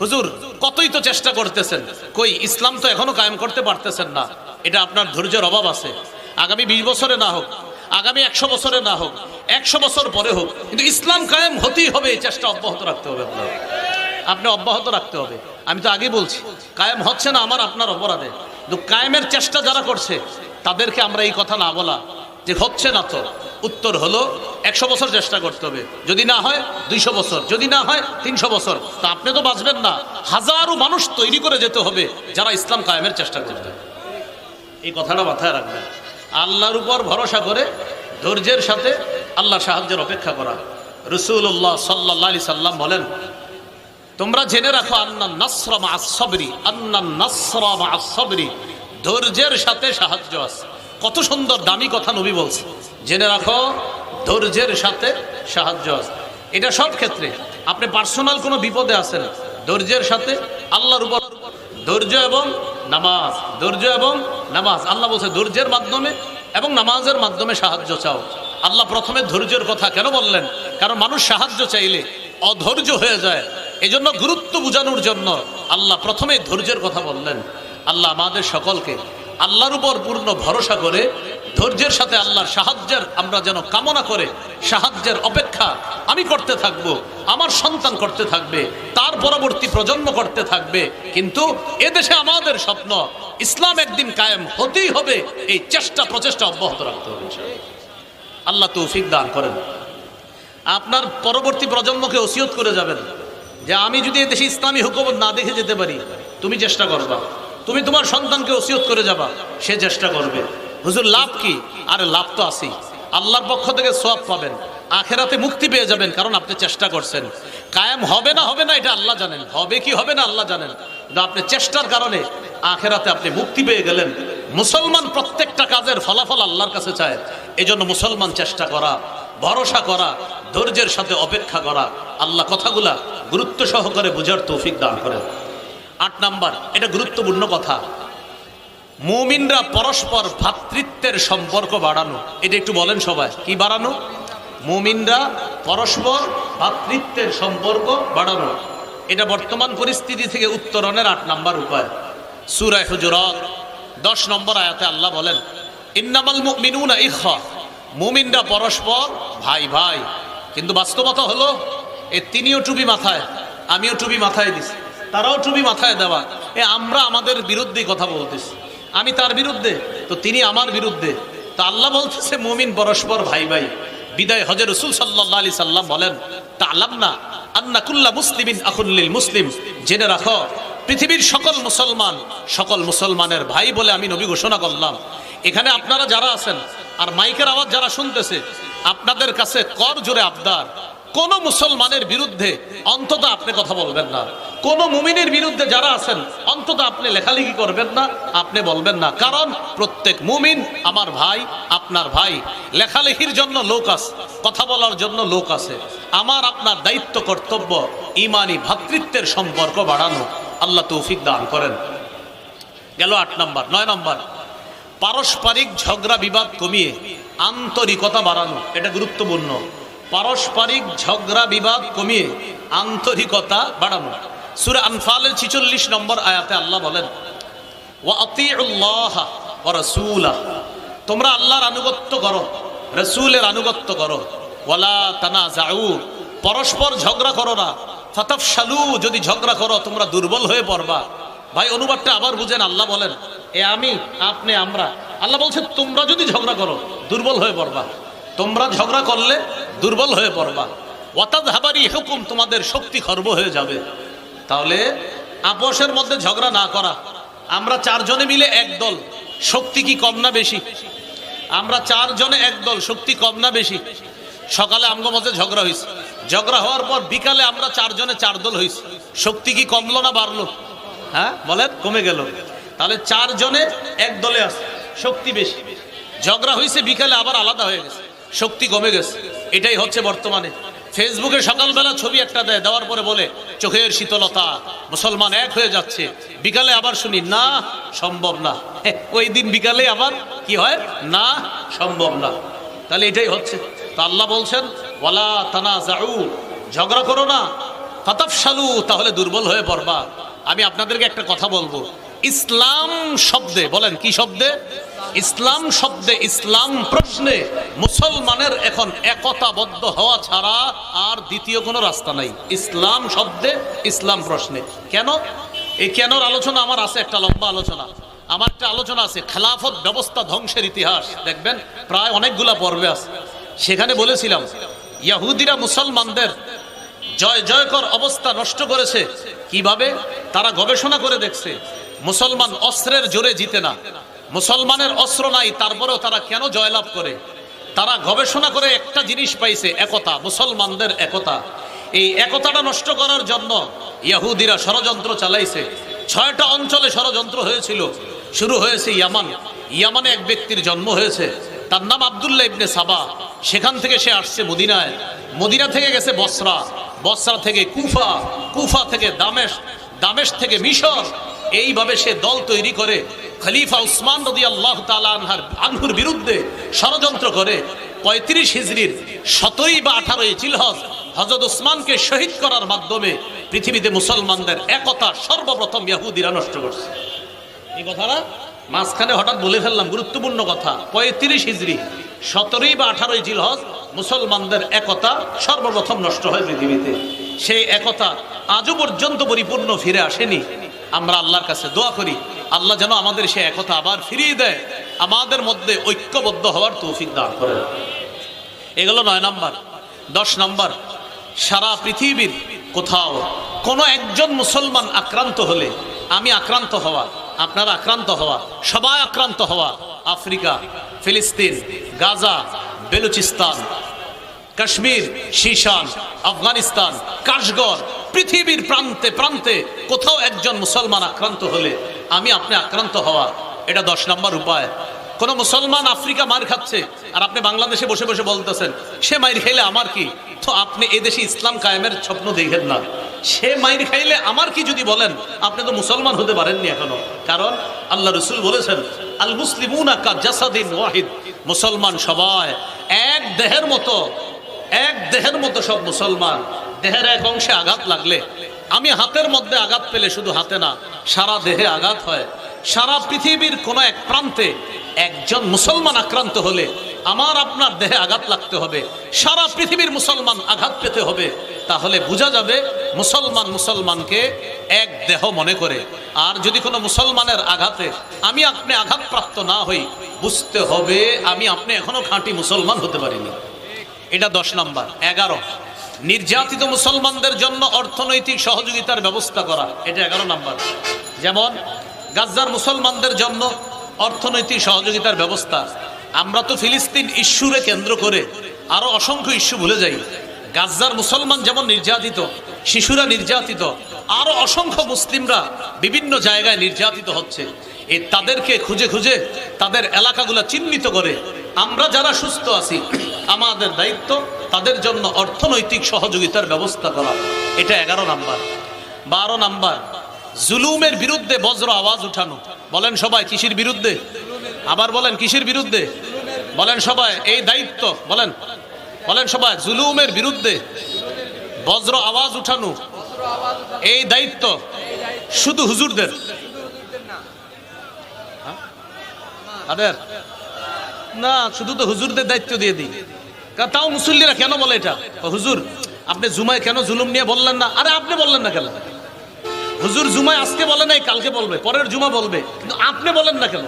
হুজুর, কতই তো চেষ্টা করতেছেন? কই, ইসলাম তো এখনও কায়েম করতে পারতেছেন না। এটা আপনার ধৈর্যের অভাব আছে। আগামী বিশ বছরে না হোক, আগামী একশো বছরে না হোক, একশো বছর পরে হোক, কিন্তু ইসলাম কায়েম হতেই হবে, এই চেষ্টা অব্যাহত রাখতে হবে আপনার। আপনি অব্যাহত রাখতে হবে। আমি তো আগে বলছি, কায়েম হচ্ছে না আমার, আপনার অপরাধে। কিন্তু কায়েমের চেষ্টা যারা করছে, তাদেরকে আমরা এই কথা না বলা যে হচ্ছে না তো। উত্তর হলো একশো বছর চেষ্টা করতে হবে। যদি না হয় দুইশো বছর, যদি না হয় তিনশো বছর। তা আপনি তো বাঁচবেন না। হাজারো মানুষ তৈরি করে যেতে হবে যারা ইসলাম কায়েমের চেষ্টা করবে। এই কথাটা মাথায় রাখবেন। আল্লাহর উপর ভরসা করে ধৈর্যের সাথে আল্লাহ সাহায্যের অপেক্ষা করা। রসুল্লাহ সাল্লাহ আলি সাল্লাম বলেন, তোমরা জেনে রাখো, আন্না নাসরা মা সবরি, আন্না নাসরা মা সবরি। ধৈর্যের সাথে সাহায্য আছে। কত সুন্দর দামি কথা নবী বলছে। জেনে রাখো, ধৈর্যের সাথে সাহায্য আছে। এটা সব ক্ষেত্রে। আপনি পার্সোনাল কোনো বিপদে আছেন, ধৈর্যের সাথে আল্লাহর উপর ধৈর্য এবং নামাজ, ধৈর্য এবং নামাজ। আল্লাহ বলছে, ধৈর্যের মাধ্যমে এবং নামাজের মাধ্যমে সাহায্য চাও। আল্লাহ প্রথমে ধৈর্যের কথা কেন বললেন? কারণ মানুষ সাহায্য চাইলে অধৈর্য হয়ে যায়। এজন্য গুরুত্ব বোঝানোর জন্য আল্লাহ প্রথমে ধৈর্যের কথা বললেন। আল্লাহ আমাদের সকলকে আল্লাহর উপর পূর্ণ ভরসা করে ধৈর্যের সাথে আল্লাহর সাহায্যের আমরা যেন কামনা করে, সাহায্যের অপেক্ষা আমি করতে থাকব, আমার সন্তান করতে থাকবে, তার পরবর্তী প্রজন্ম করতে থাকবে, কিন্তু এদেশে আমাদের স্বপ্ন, ইসলাম একদিন কায়েম হতেই হবে, এই চেষ্টা, প্রচেষ্টা অব্যাহত রাখতে হবে আল্লাহ তৌফিক দান করেন। আপনার পরবর্তী প্রজন্মকে ওসিয়ত করে যাবেন যে আমি যদি এদেশে ইসলামী হুকুমত না দেখে যেতে পারি, তুমি চেষ্টা করবা। তুমি তোমার সন্তানকে ওসিয়ত করে যাবা, সে চেষ্টা করবে। হুজুর, লাভ কি? আরে, লাভ তো আছেই। আল্লাহর পক্ষ থেকে সব পাবেন। আখেরাতে মুক্তি পেয়ে যাবেন, কারণ আপনি চেষ্টা করছেন। কায়েম হবে না হবে না, এটা আল্লাহ জানেন। হবে কি, হবে না, আল্লাহ জানেন। কিন্তু আপনি চেষ্টার কারণে আখেরাতে আপনি মুক্তি পেয়ে গেলেন। মুসলমান প্রত্যেকটা কাজের ফলাফল আল্লাহর কাছে চায়। এই জন্য মুসলমান চেষ্টা করা, ভরসা করা, ধৈর্যের সাথে অপেক্ষা করা, আল্লাহ কথাগুলা গুরুত্ব সহকারে বুঝার তৌফিক দান করেন। আট নাম্বার, এটা গুরুত্বপূর্ণ কথা। মুমিনরা পরস্পর ভ্রাতৃত্বের সম্পর্ক বাড়ানো। এটা একটু বলেন সবাই, কি বাড়ানো? মুমিনরা পরস্পর ভ্রাতৃত্বের সম্পর্ক বাড়ানো। এটা বর্তমান পরিস্থিতি থেকে উত্তরণের আট নম্বর উপায়। সুরায় হুজুরত, দশ নম্বর আয়াতে আল্লাহ বলেন, ইন্নামাল মুমিনুনা ইখা মুমিনরা পরস্পর ভাই ভাই। কিন্তু বাস্তবতা হলো, এ তিনিও টুপি মাথায়, আমিও টুপি মাথায় দিছি, তারাও টুপি মাথায় দেওয়া। এ আমরা আমাদের বিরুদ্ধে কথা বলতেছি। আমি তার বিরুদ্ধে, তো তিনি আমার বিরুদ্ধে। তো আল্লাহ বলতেছে, মুমিন পরস্পর ভাই ভাই। বিদায় হজর রসুল সাল্লাহ আলি সাল্লাম বলেন, তা আলাম না আন্না কুল্লা মুসলিমিন আকুল্লিল মুসলিম। জেনে রাখো, পৃথিবীর সকল মুসলমান, সকল মুসলমানের ভাই বলে আমি নবী ঘোষণা করলাম। এখানে আপনারা যারা আছেন, আর মাইকের আওয়াজ যারা শুনতেছে, আপনাদের কাছে কর জোরে আবদার। কোন মুসলমানের বিরুদ্ধে অন্তত আপনি কথা বলবেন না। কোন মুমিনের বিরুদ্ধে যারা আছেন, অন্তত আপনি লেখালেখি করবেন না, আপনি বলবেন না। কারণ প্রত্যেক মুমিন আমার ভাই, আপনার ভাই। লেখালেখির জন্য লোক আছে, কথা বলার জন্য লোক আছে। আমার, আপনার দায়িত্ব, কর্তব্য, ইমানি ভ্রাতৃত্বের সম্পর্ক বাড়ানো। আল্লাহ তৌফিক দান করেন। গেল আট নম্বর, নয় নম্বর। পারস্পরিক ঝগড়া বিবাদ কমিয়ে আন্তরিকতা বাড়ানো, এটা গুরুত্বপূর্ণ। পারস্পরিক ঝগড়া বিবাদ কমিয়ে আন্তরিকতা বাড়ানো। সুরে আনফালের ছিচল্লিশ নম্বর আয়াতে আল্লাহ বলেন তোমরা আল্লাহর আনুগত্য করো, রসুলের আনুগত্য করো। ওয়ালা তানা যাউ পরস্পর ঝগড়া করো না। ফাতাফ শালু যদি ঝগড়া করো, তোমরা দুর্বল হয়ে পড়বা। ভাই, অনুবাদটা আবার বুঝেন, আল্লাহ বলেন, এ আমি, আপনি আমরা। আল্লাহ বলছে, তোমরা যদি ঝগড়া করো, দুর্বল হয়ে পড়বা। তোমরা ঝগড়া করলে দুর্বল হয়ে পড়বা। ওয়াতাদ হাবারি হুকুম তোমাদের শক্তি খর্ব হয়ে যাবে। তাহলে আপোষের মধ্যে ঝগড়া না করা। আমরা চারজনে মিলে এক দল। শক্তি কি কম না বেশি? আমরা চারজনে এক দল, শক্তি কম না বেশি। সকালে আমগো মধ্যে ঝগড়া হয়েছে ঝগড়া হওয়ার পর বিকালে আমরা চারজনে চার দল হয়েছে শক্তি কি কমলো না বাড়লো? হ্যাঁ বলেন, কমে গেল। তাহলে চারজনে এক দলে আছে। শক্তি বেশি। ঝগড়া হয়েছে বিকালে আবার আলাদা হয়ে গেছে। শক্তি কমে গেছে। এটাই হচ্ছে বর্তমানে। ফেসবুকে সকালবেলা ছবি একটা দেয়, দেওয়ার পরে বলে, চোখের শীতলতা, মুসলমান এক হয়ে যাচ্ছে। বিকালে আবার শুনি, না, সম্ভব না। ওই দিন বিকালে আবার কি হয়? না, সম্ভব না। তাহলে এটাই হচ্ছে। তো আল্লাহ বলছেন, ওয়ালা তানা যাউ ঝগড়া করো না। ফাতাফশালু, তাহলে দুর্বল হয়ে পড়বা। আমি আপনাদেরকে একটা কথা বলব। ইসলাম শব্দে, বলেন কি শব্দে? ইসলাম শব্দে ইসলাম প্রশ্নে মুসলমানের এখন একতাবদ্ধ হওয়া ছাড়া আর দ্বিতীয় কোনো রাস্তা নাই। ইসলাম শব্দে ইসলাম প্রশ্নে। কেন? এই কেনর আলোচনা আমার আছে, একটা লম্বা আলোচনা। আমার একটা আলোচনা আছে, খেলাফত ব্যবস্থা ধ্বংসের ইতিহাস। দেখবেন, প্রায় অনেকগুলা পর্বে আছে। সেখানে বলেছিলাম, ইয়াহুদিরা মুসলমানদের জয় জয়কর অবস্থা নষ্ট করেছে। কীভাবে? তারা গবেষণা করে দেখছে, মুসলমান অস্ত্রের জোরে জিতে না। মুসলমানের অস্ত্র নাই, তারপরেও তারা কেন জয়লাভ করে? তারা গবেষণা করে একটা জিনিস পাইছে, একতা, মুসলমানদের একতা। এই একতাটা নষ্ট করার জন্য ইয়াহুদিরা ষড়যন্ত্র চালাইছে। ছয়টা অঞ্চলে ষড়যন্ত্র হয়েছিল। শুরু হয়েছে ইয়ামান। ইয়ামানে এক ব্যক্তির জন্ম হয়েছে। তার নাম আবদুল্লাহ ইবনে সাবা। সেখান থেকে সে আসছে মদিনায়। মদিনা থেকে গেছে বসরা। বসরা থেকে কুফা। কুফা থেকে দামেশ। দামেশ থেকে মিশর। এইভাবে সে দল তৈরি করে। খলিফা উসমান রদি আল্লাহ আনহার আনহুর বিরুদ্ধে ষড়যন্ত্র করে পঁয়ত্রিশ হিজড়ির সতেরোই বা আঠারোই চিলহজ হজরত উসমানকে শহীদ করার মাধ্যমে পৃথিবীতে মুসলমানদের একতা সর্বপ্রথম ইয়াহুদিরা নষ্ট করছে। এই কথাটা মাঝখানে হঠাৎ বলে ফেললাম, গুরুত্বপূর্ণ কথা। পঁয়ত্রিশ হিজড়ি সতেরোই বা আঠারোই জিলহজ মুসলমানদের একতা সর্বপ্রথম নষ্ট হয় পৃথিবীতে। সেই একতা আজও পর্যন্ত পরিপূর্ণ ফিরে আসেনি। আমরা আল্লাহর কাছে দোয়া করি। আল্লাহ যেন আমাদের সে একতা আবার ফিরিয়ে দেয়। আমাদের মধ্যে ঐক্যবদ্ধ হওয়ার তৌফিক দান করে। এগুলো নয় নাম্বার। দশ নাম্বার, সারা পৃথিবীর কোথাও কোনো একজন মুসলমান আক্রান্ত হলে, আমি আক্রান্ত হওয়া, আপনারা আক্রান্ত হওয়া, সবাই আক্রান্ত হওয়া, আফ্রিকা, ফিলিস্তিন, গাজা, বেলুচিস্তান, কাশ্মীর, শীশান, আফগানিস্তান, কাশগড় পৃথিবীর প্রান্তে প্রান্তে কোথাও একজন মুসলমান আক্রান্ত হলে আমি আপনি আক্রান্ত হওয়া, এটা দশ নম্বর উপায়। কোন মুসলমান আফ্রিকা মার খাচ্ছে, আর আপনি বাংলাদেশে বসে বসে বলতেছেন, সে মাইর খাইলে আমার কি? তো আপনি এদেশে ইসলাম কায়েমের স্বপ্ন দেখেন না। সে মাইর খাইলে আমার কি যদি বলেন, আপনি তো মুসলমান হতে পারেননি এখনও। কারণ আল্লাহ রসুল বলেছেন, আল মুসলিমুন ওয়াহিদ। মুসলমান সবাই এক দেহের মতো, এক দেহের মতো সব মুসলমান। দেহের এক অংশে আঘাত লাগলে, আমি হাতের মধ্যে আঘাত পেলে শুধু হাতে না, সারা দেহে আঘাত হয়। সারা পৃথিবীর কোনো এক প্রান্তে একজন মুসলমান আক্রান্ত হলে আমার আপনার দেহে আঘাত লাগতে হবে। সারা পৃথিবীর মুসলমান আঘাত পেতে হবে। তাহলে বোঝা যাবে, মুসলমান মুসলমানকে এক দেহ মনে করে। আর যদি কোনো মুসলমানের আঘাতে আমি আপনি আঘাতপ্রাপ্ত না হই, বুঝতে হবে আমি আপনি এখনও খাঁটি মুসলমান হতে পারিনি। এটা দশ নাম্বার। এগারো। নির্যাতিত মুসলমানদের জন্য অর্থনৈতিক সহযোগিতার ব্যবস্থা করা, এটা এগারো নাম্বার। যেমন, গাজ্জার মুসলমানদের জন্য অর্থনৈতিক সহযোগিতার ব্যবস্থা। আমরা তো ফিলিস্তিন ইস্যুরে কেন্দ্র করে আরও অসংখ্য ইস্যু ভুলে যাই। গাজ্জার মুসলমান যেমন নির্যাতিত, শিশুরা নির্যাতিত আরও অসংখ্য মুসলিমরা বিভিন্ন জায়গায় নির্যাতিত হচ্ছে। এ তাদেরকে খুঁজে খুঁজে তাদের এলাকাগুলো চিহ্নিত করে আমরা যারা সুস্থ আছি আমাদের দায়িত্ব, তাদের জন্য অর্থনৈতিক সহযোগিতার ব্যবস্থা করা। এটা এগারো নাম্বার। বারো নাম্বার, জুলুমের বিরুদ্ধে বজ্র আওয়াজ উঠানো। বলেন সবাই, কিসের বিরুদ্ধে? আবার বলেন, কিসের বিরুদ্ধে? বলেন সবাই, এই দায়িত্ব, বলেন। বলেন সবাই, জুলুমের বিরুদ্ধে বজ্র আওয়াজ উঠানো। এই দায়িত্ব শুধু হুজুরদের? হ্যাঁ? না, শুধু তো হুজুরদের দায়িত্ব দিয়ে দিই। তাও মুসল্লিরা কেন বলে এটা? হুজুর, আপনি জুমায় কেন জুলুম নিয়ে বললেন না? আরে আপনি বললেন না কেন? হুজুর, জুমায় আজকে বলে নাই, কালকে বলবে, পরের জুমা বলবে, কিন্তু আপনি বলেন না কেন?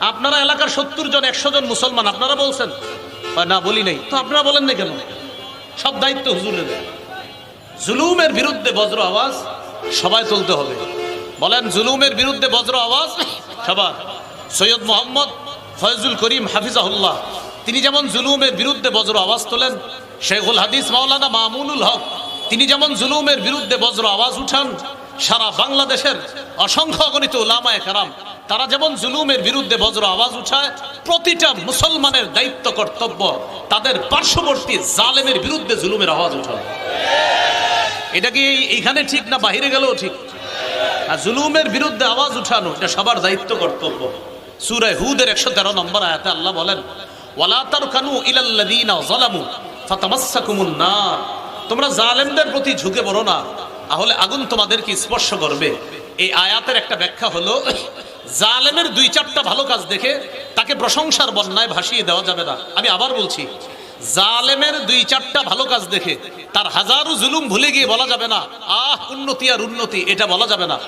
আপনারা এলাকার সত্তর জন, একশো জন মুসলমান, আপনারা বলছেন? না, বলি নাই। তো আপনারা বলেন না কেন? সব দায়িত্ব হুজুরের। জুলুমের বিরুদ্ধে বজ্র আওয়াজ সবাই তুলতে হবে। বলেন, জুলুমের বিরুদ্ধে বজ্র আওয়াজ সবার। সৈয়দ মোহাম্মদ ফয়জুল করিম হাফিজাহুল্লাহ। তিনি যেমন জুলুমের বিরুদ্ধে বজ্র আওয়াজ তোলেন, শেখুল হাদিস মাওলানা মামুনুল হক, তিনি যেমন জুলুমের বিরুদ্ধে বজ্র আওয়াজ উঠান, সারা বাংলাদেশের অসংখ্য অগণিত ওলামায় কারাম, তারা যেমন জুলুমের বিরুদ্ধে বজ্র আওয়াজ উঠায়, প্রতিটা মুসলমানের দায়িত্ব, কর্তব্য তাদের পার্শ্ববর্তী জালেমের বিরুদ্ধে জুলুমের আওয়াজ উঠায় এটা কি এই- এইখানে ঠিক না বাহিরে গেলেও ঠিক? আর জুলুমের বিরুদ্ধে আওয়াজ উঠানো, এটা সবার দায়িত্ব, কর্তব্য। সুরায় হুদের একশো তেরো নম্বর আয়াতে আল্লাহ বলেন ওয়ালা তারকানু ইলাল্লাযীনা যালামু ফাতামাসসাকুমুন নার। তোমরা জালেমদের প্রতি ঝুঁকে পড়ো না। তাহলে আগুন তোমাদেরকে স্পর্শ করবে। এই আয়াতের একটা ব্যাখ্যা হলো, জালেমের দুই চারটা ভালো কাজ দেখে তাকে প্রশংসার বন্যায় ভাসিয়ে দেওয়া যাবে না। আমি আবার বলছি, জালেমের দুই চারটা ভালো কাজ দেখে তার হাজারো জুলুম ভুলে গিয়ে বলা যাবে না, আহ, উন্নতি আর উন্নতি, এটা বলা যাবে না।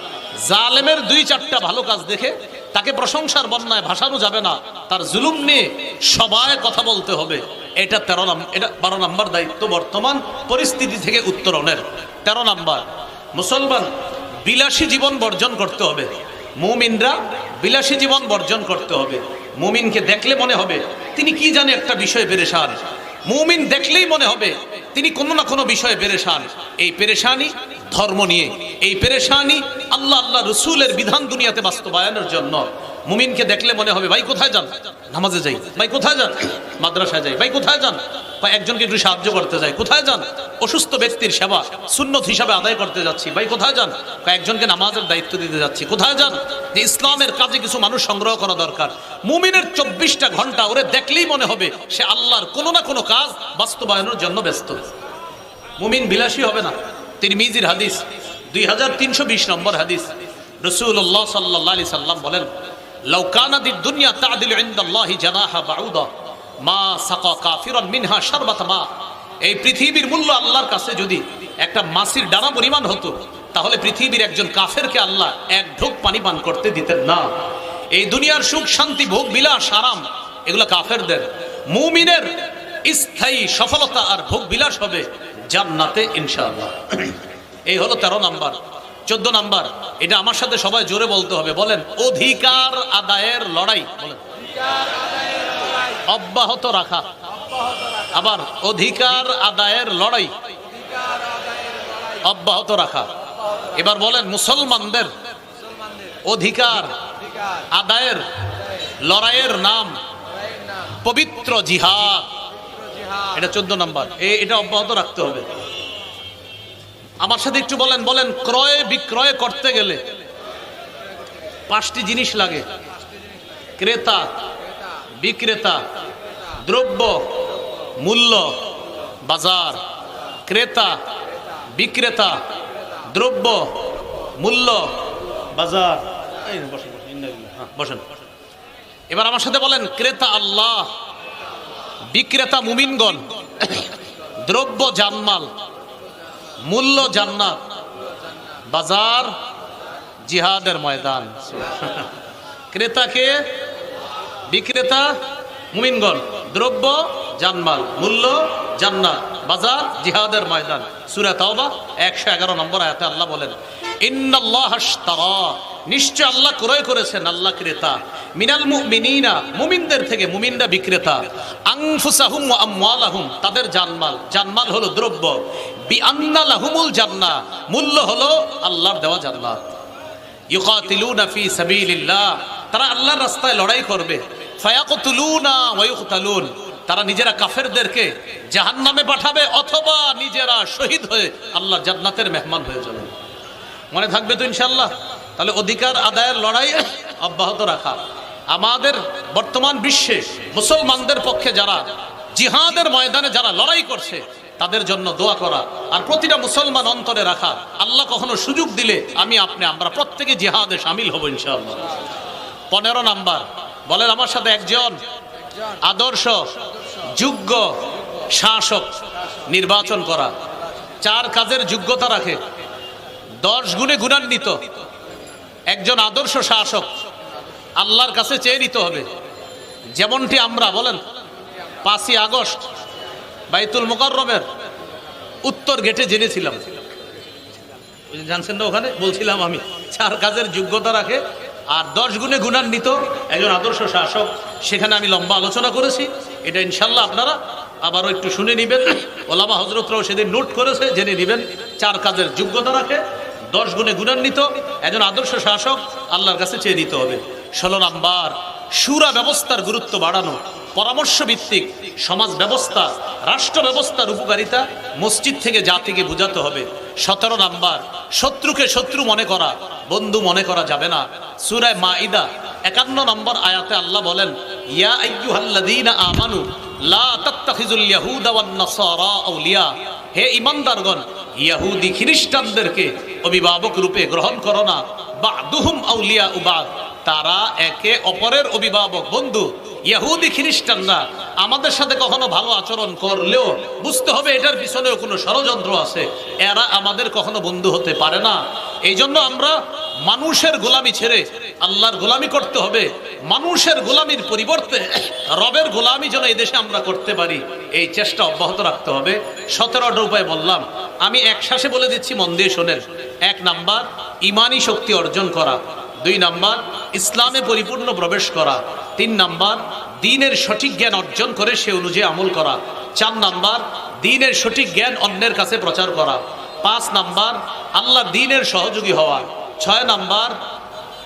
জালেমের দুই চারটা ভালো কাজ দেখে তাকে প্রশংসার বন্যায় ভাসানো যাবে না। তার জুলুম নিয়ে সবাই কথা বলতে হবে। এটা তেরো এটা বারো নম্বর দায়িত্ব বর্তমান পরিস্থিতি থেকে উত্তরণের। তেরো নাম্বার, মুসলমান বিলাসী জীবন বর্জন করতে হবে। মুমিনরা বিলাসী জীবন বর্জন করতে হবে। মুমিনকে দেখলে মনে হবে, তিনি কি জানে একটা বিষয়ে পেরেশান? মুমিন দেখলেই মনে হবে, তিনি কোনো না কোনো বিষয়ে পেরেশান। এই পেরেশানি ধর্ম নিয়ে। এই পেরেশানি আল্লাহ আল্লাহ রসুলের বিধান দুনিয়াতে বাস্তবায়নের জন্য। মুমিনকে দেখলে মনে হবে, ভাই, কোথায় যান? নামাজে যাই। ভাই, কোথায় যান? মাদ্রাসায় যাই। ভাই, কোথায় যান? বা একজনকে একটু সাহায্য করতে যাই। কোথায় যান? অসুস্থ ব্যক্তির সেবা সুন্নত হিসাবে আদায় করতে যাচ্ছি। ভাই, কোথায় যান? বা একজনকে নামাজের দায়িত্ব দিতে যাচ্ছি। কোথায় যান? যে ইসলামের কাজে কিছু মানুষ সংগ্রহ করা দরকার। মুমিনের চব্বিশটা ঘণ্টা ওরে দেখলেই মনে হবে সে আল্লাহর কোনো না কোনো কাজ বাস্তবায়নের জন্য ব্যস্ত। মুমিন বিলাসী হবে না। তিনি মিজির হাদিস, দুই হাজার তিনশো বিশ নম্বর হাদিস। রসুল্লাহ সাল্লাহ আলি সাল্লাম বলেন দুনিয়া মা মিনহা মা। এই পৃথিবীর আল্লাহর কাছে যদি একটা মাসির ডানা পরিমাণ হতো, তাহলে পৃথিবীর একজন কাফেরকে আল্লাহ এক পানি পান করতে দিতেন না। এই দুনিয়ার সুখ, শান্তি, ভোগ, বিলাস, আরাম, এগুলো কাফেরদের। মুমিনের স্থায়ী সফলতা আর ভোগ বিলাস হবে জান্নাতে, ইনশাআল্লাহ। এই হলো তেরো নাম্বার। চোদ্দ নাম্বার, এটা আমার সাথে সবাই জোরে বলতে হবে। বলেন, অধিকার আদায়ের লড়াই। বলেন, অব্যাহত রাখা। আবার, অধিকার আদায়ের লড়াই। অব্যাহত রাখা। এবার বলেন, মুসলমানদের অধিকার আদায়ের লড়াইয়ের নাম পবিত্র জিহাদ। এটা চোদ্দ নাম্বার। এটা অব্যাহত রাখতে হবে। আমার সাথে একটু বলেন বলেন ক্রয় বিক্রয় করতে গেলে পাঁচটি জিনিস লাগে। ক্রেতা বিক্রেতা দ্রব্য মূল্য বাজার। ক্রেতা বিক্রেতা দ্রব্য মূল্য বাজার। হ্যাঁ, বসেন। এবার আমার সাথে বলেন ক্রেতা আল্লাহ বিক্রেতা মুমিনগণ, দ্রব্য জানমাল মূল্য জান্নাত, বাজার, জিহাদের ময়দান। ক্রেতাকে বিক্রেতা মুমিনগণ, দ্রব্য জানমাল মূল্য জান্নাত, বাজার, জিহাদের ময়দান। সুরা তাওবা একশো এগারো নম্বর আয়াতে আল্লাহ বলেন, ইন্নাল্লাহ নিশ্চয় আল্লাহ ক্রয় করেছেন আল্লাহ ক্রেতা। মিনাল মুমিনিনা, মুমিনদের থেকে মুমিনরা বিক্রেতা। আংফুসাহুম ওয়া আমওয়ালাহুম, তাদের জানমাল। জানমাল হলো দ্রব্য। বি আন্না লাহুমুল জান্নাহ মূল্য হলো আল্লাহর দেওয়া জান্নাত। ইউকাতিলুনা ফি সাবিলিল্লাহ, তারা আল্লাহর রাস্তায় লড়াই করবে। ফায়াকতুলুনা ওয়া ইউকতালুন, তারা নিজেরা কাফেরদেরকে জাহান্নামে পাঠাবে অথবা নিজেরা শহীদ হয়ে আল্লাহর জান্নাতের মেহমান হয়ে যাবে। মনে থাকবে তো ইনশাল্লাহ তাহলে অধিকার আদায়ের লড়াই অব্যাহত রাখা। আমাদের বর্তমান বিশ্বে মুসলমানদের পক্ষে যারা জিহাদের ময়দানে যারা লড়াই করছে, তাদের জন্য দোয়া করা আর প্রতিটা মুসলমান অন্তরে রাখা। আল্লাহ কখনো সুযোগ দিলে আমি আপনি, আমরা প্রত্যেকে জিহাদে সামিল হব ইনশাআল্লাহ। পনেরো নাম্বার, বলেন আমার সাথে একজন আদর্শ, যোগ্য শাসক নির্বাচন করা। চার কাজের যোগ্যতা রাখে। দশ গুণে গুণান্বিত। একজন আদর্শ শাসক আল্লাহর কাছে চেয়ে নিতে হবে। যেমনটি আমরা, বলেন, পাঁচই আগস্ট বাইতুল মোকাররমের উত্তর গেটে জেনেছিলাম। জানছেন না ওখানে? বলছিলাম আমি, চার কাজের যোগ্যতা রাখে আর দশ গুণে গুণান্বিত একজন আদর্শ শাসক। সেখানে আমি লম্বা আলোচনা করেছি। এটা ইনশাল্লাহ আপনারা আবারও একটু শুনে নেবেন। ওলামা হজরতরাও সেদিন নোট করেছে, জেনে নেবেন, চার কাজের যোগ্যতা রাখে। দশ গুণে গুণান্বিত, একজন আদর্শ শাসক আল্লাহর কাছে চেয়ে নিতে হবে। ষোলো নাম্বার, সুরা ব্যবস্থার গুরুত্ব বাড়ানো, পরামর্শ ভিত্তিক সমাজ ব্যবস্থা, রাষ্ট্র ব্যবস্থার উপকারিতা মসজিদ থেকে জাতিকে বোঝাতে হবে। সতেরো নাম্বার, শত্রুকে শত্রু মনে করা, বন্ধু মনে করা যাবে না। সুরায় মাইদা একান্ন নম্বর আয়াতে আল্লাহ বলেন, ইয়া আমানু, লা হে ইমানদারগণ, ইয়াহুদি খ্রিস্টানদেরকে অভিভাবক রূপে গ্রহণ করো না। বা দুহুম আউলিয়া উবাদ, তারা একে অপরের অভিভাবক বন্ধু। ইয়াহুদি খ্রিস্টানরা আমাদের সাথে কখনো ভালো আচরণ করলেও বুঝতে হবে এটার পিছনেও কোনো ষড়যন্ত্র আছে। এরা আমাদের কখনো বন্ধু হতে পারে না। এই জন্য আমরা মানুষের গোলামি ছেড়ে আল্লাহর গোলামি করতে হবে। মানুষের গোলামির পরিবর্তে রবের গোলামি যেন এই দেশে আমরা করতে পারি, এই চেষ্টা অব্যাহত রাখতে হবে। সতেরোটা উপায় বললাম। আমি এক শ্বাসে বলে দিচ্ছি, মন দিয়ে শোনেন। এক নাম্বার ইমানি শক্তি অর্জন করা। দুই নাম্বার, ইসলামে পরিপূর্ণ প্রবেশ করা। তিন নাম্বার, দিনের সঠিক জ্ঞান অর্জন করে সে অনুযায়ী আমল করা। চার নাম্বার, দিনের সঠিক জ্ঞান অন্যের কাছে প্রচার করা। পাঁচ নাম্বার, আল্লাহ দিনের সহযোগী হওয়া। ছয় নাম্বার,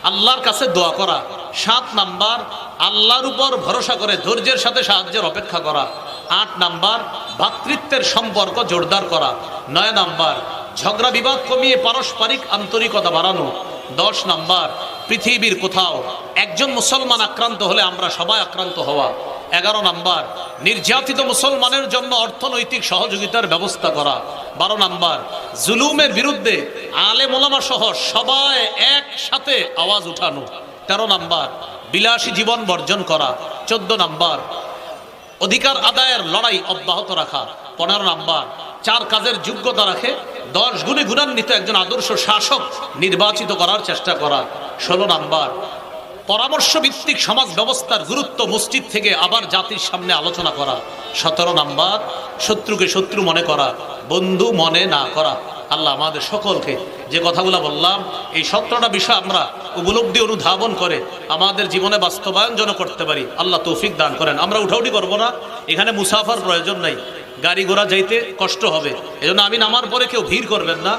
আল্লাহর কাছে দোয়া করা। সাত নাম্বার, আল্লাহর উপর ভরসা করে ধৈর্যের সাথে সাহায্যের অপেক্ষা করা। আট নাম্বার ভ্রাতৃত্বের সম্পর্ক জোরদার করা। নয় নাম্বার, ঝগড়া বিবাদ কমিয়ে পারস্পরিক আন্তরিকতা বাড়ানো। দশ নাম্বার, পৃথিবীর কোথাও একজন মুসলমান আক্রান্ত হলে আমরা সবাই আক্রান্ত হওয়া। এগারো নাম্বার, নির্যাতিত মুসলমানের জন্য অর্থনৈতিক সহযোগিতার ব্যবস্থা করা। বারো নাম্বার, জুলুমের বিরুদ্ধে আলে মোলামা সহ সবাই একসাথে আওয়াজ উঠানো। তেরো নাম্বার, বিলাসী জীবন বর্জন করা। চোদ্দ নাম্বার, অধিকার আদায়ের লড়াই অব্যাহত রাখা। পনেরো নাম্বার, চার কাজের যোগ্যতা রাখে। দশ গুণে গুণান্বিত একজন আদর্শ শাসক নির্বাচিত করার চেষ্টা করা। ষোলো নাম্বার পরামর্শ ভিত্তিক সমাজ ব্যবস্থার গুরুত্ব মসজিদ থেকে আবার জাতির সামনে আলোচনা করা। সতেরো নাম্বার, শত্রুকে শত্রু মনে করা, বন্ধু মনে না করা। আল্লাহ আমাদের সকলকে যে কথাগুলো বললাম, এই সতেরোটা বিষয় আমরা উপলব্ধি অনুধাবন করে আমাদের জীবনে বাস্তবায়ন যেন করতে পারি, আল্লাহ তৌফিক দান করেন। আমরা উঠাউটি করব না, এখানে মুসাফার প্রয়োজন নাই। গাড়ি ঘোড়া যাইতে কষ্ট হবে। এজন্য আমি নামার পরে কেউ ভিড় করবেন না।